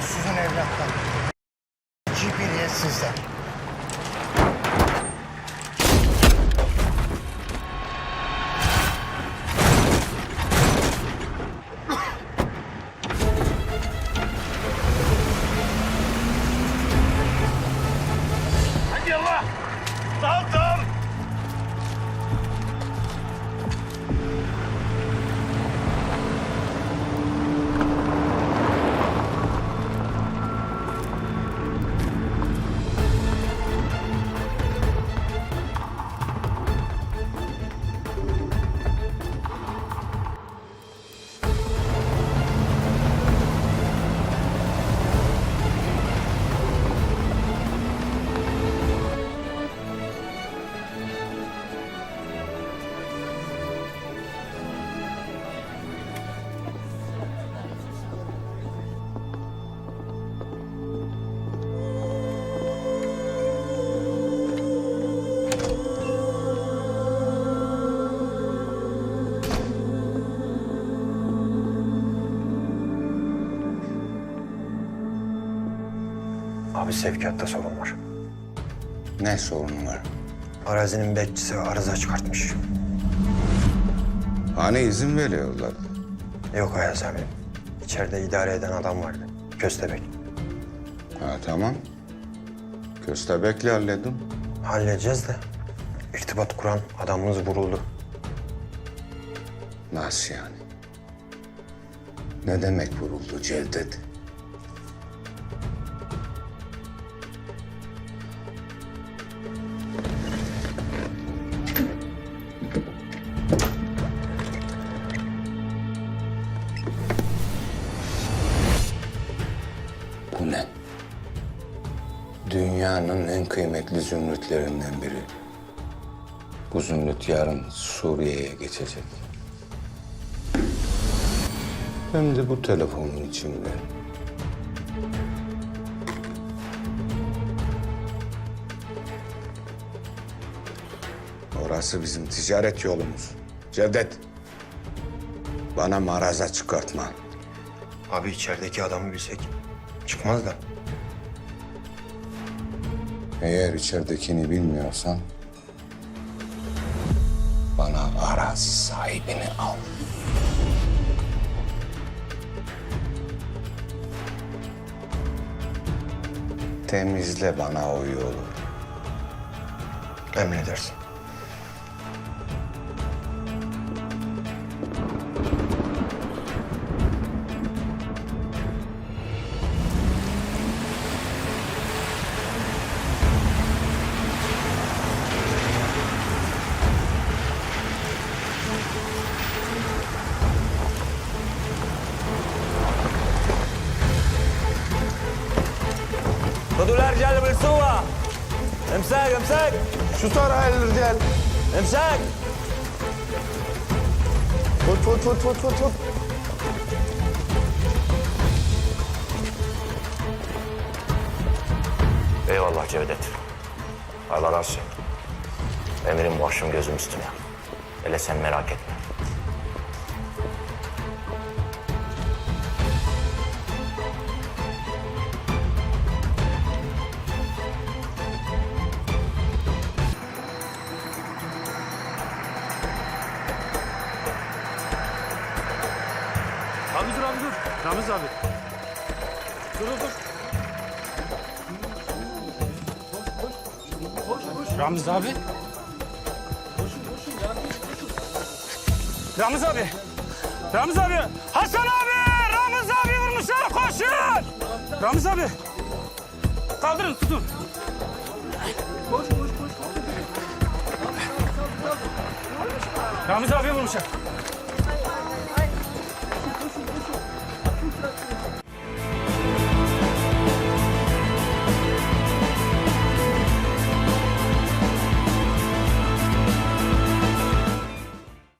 namussuzun evlatları. Cibiliyetsizler. Hadi yallah. Tamam Abi sevkiyatta sorun var. Ne sorunu var? Arazinin bekçisi arıza çıkartmış. Hani izin veriyorlar? Yok Ayaz abi. İçeride idare eden adam vardı. Köstebek. Ha tamam. Köstebekle halledim. Halledeceğiz de irtibat kuran adamımız vuruldu. Nasıl yani? Ne demek vuruldu Cevdet? Dünyanın en kıymetli zümrütlerinden biri. Bu zümrüt yarın Suriye'ye geçecek. Hem de bu telefonun içinde. Orası bizim ticaret yolumuz. Cevdet. Bana maraza çıkartma. Abi içerideki adamı bilsek çıkmaz da. Eğer içeridekini bilmiyorsan... ...bana arazi sahibini al. Temizle bana o yolu. Emredersin. بالسوا امسك امسك شو صار هاي الرجال؟ امسك فوت فوت فوت فوت فوت فوت Eyvallah Cevdet. Allah razı olsun. Emirim başım gözüm üstüne. Hele sen merak etme. Dur abi dur. Ramiz abi. Dur dur dur. Ramiz abi. Ramiz abi. Ramiz abi. Hasan abi. Ramiz abi vurmuşlar koşun. Ramiz abi. Kaldırın tutun. Koş koş koş. Ramiz abi vurmuşlar.